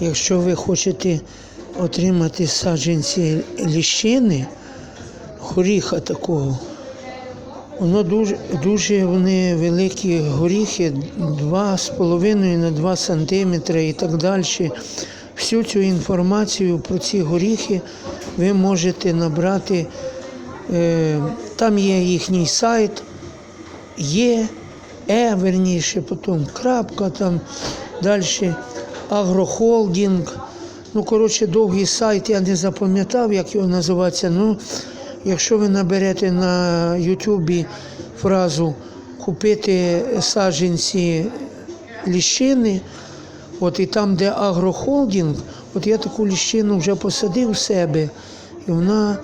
Якщо ви хочете отримати саджанці ліщини, горіха такого, воно дуже, дуже вони великі горіхи, 2,5 на 2 сантиметри і так далі. Всю цю інформацію про ці горіхи ви можете набрати. Е, там є їхній сайт, є, е, верніше, потім крапка, там далі агрохолдинг. Ну, коротше, довгий сайт, я не запам'ятав, як його називається. Ну, якщо ви наберете на Ютубі фразу купити саджанці ліщини, от і там, де агрохолдинг, от я таку ліщину вже посадив в себе, і вона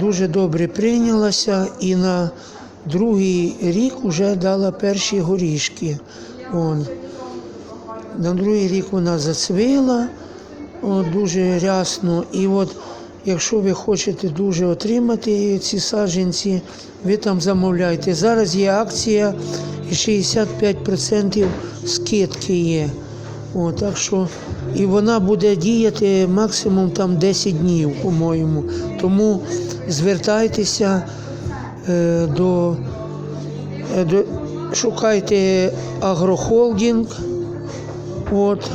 дуже добре прийнялася і на другий рік вже дала перші горішки. Он. На другий рік вона зацвіла дуже рясно. І от якщо ви хочете дуже отримати ці саджанці, ви там замовляйте. Зараз є акція 65% скидки є. О, так що, і вона буде діяти максимум там 10 днів, по-моєму. Тому звертайтеся е, до, е, до шукайте агрохолдинг. От,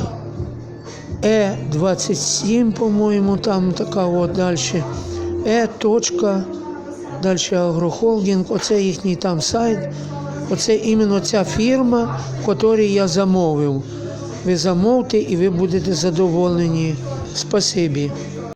Е27, по-моєму, там така от далі. Е. Точка, далі агрохолдинг, оце їхній там сайт. Оце іменно ця фірма, якій я замовив. Ви замовте і ви будете задоволені. Спасибі.